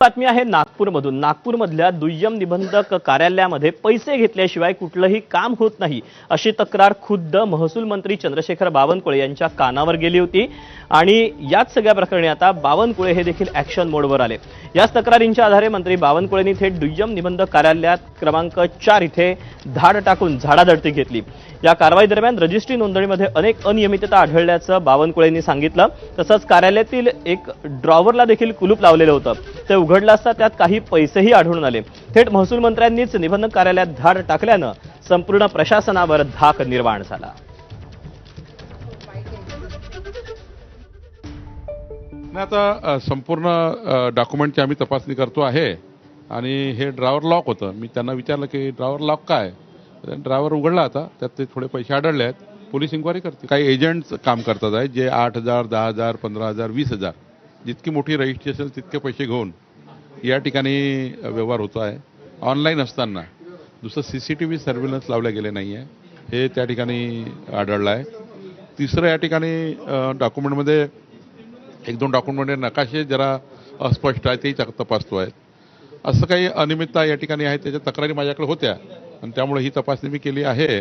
बातमी आहे नागपूरमधून. नागपूरमधल्या दुय्यम निबंधक कार्यालयामध्ये पैसे घेतल्याशिवाय कुठलंही काम होत नाही अशी तक्रार खुद्द महसूल मंत्री चंद्रशेखर बावनकुळे यांच्या कानावर गेली होती. आणि याच सगळ्या प्रकरणी आता बावनकुळे हे देखील ऍक्शन मोडवर आले. याच तक्रारींच्या आधारे मंत्री बावनकुळेंनी थेट दुय्यम निबंधक कार्यालयात क्रमांक चार इथे धाड टाकून झाडाधडती घेतली. या कारवाई दरम्यान रजिस्ट्री नोंदणीमध्ये अनेक अनियमितता आढळल्याचं बावनकुळेंनी सांगितलं. तसंच कार्यालयातील एक ड्रॉवरला देखील कुलूप लावलेलं होतं. ते उघडलं असता त्यात काही पैसेही आढळून आले. थेट महसूल मंत्र्यांनीच निबंधक कार्यालयात धाड टाकल्यानं संपूर्ण प्रशासनावर धाक निर्माण झाला. आता संपूर्ण डॉक्युमेंटची आम्ही तपासणी करतो आहे आणि हे ड्रायव्हर लॉक होतं. मी त्यांना विचारलं की ड्रायव्हर लॉक काय? ड्रायव्हर उघडला आता. त्यात ते थोडे पैसे आढळले आहेत. पोलीस इन्क्वायरी करते. काही एजंट्स काम करतात आहे जे आठ हजार दहा हजार पंधरा हजार वीस हजार. जितकी मोठी रजिस्ट्री असेल तितके पैसे घेऊन या ठिकाणी व्यवहार होतो आहे. ऑनलाईन असताना दुसरं C C T V surveillance लावले गेले नाही आहे हे त्या ठिकाणी आढळलं आहे. तिसरं या ठिकाणी डॉक्युमेंटमध्ये एक दोन डॉक्युमेंटमध्ये नकाशे जरा अस्पष्ट आहे तेही तपासतो आहे असं काही अनियमितता या ठिकाणी आहे त्याच्या तक्रारी माझ्याकडे होत्या. आणि त्यामुळे ही तपासणी मी केली आहे.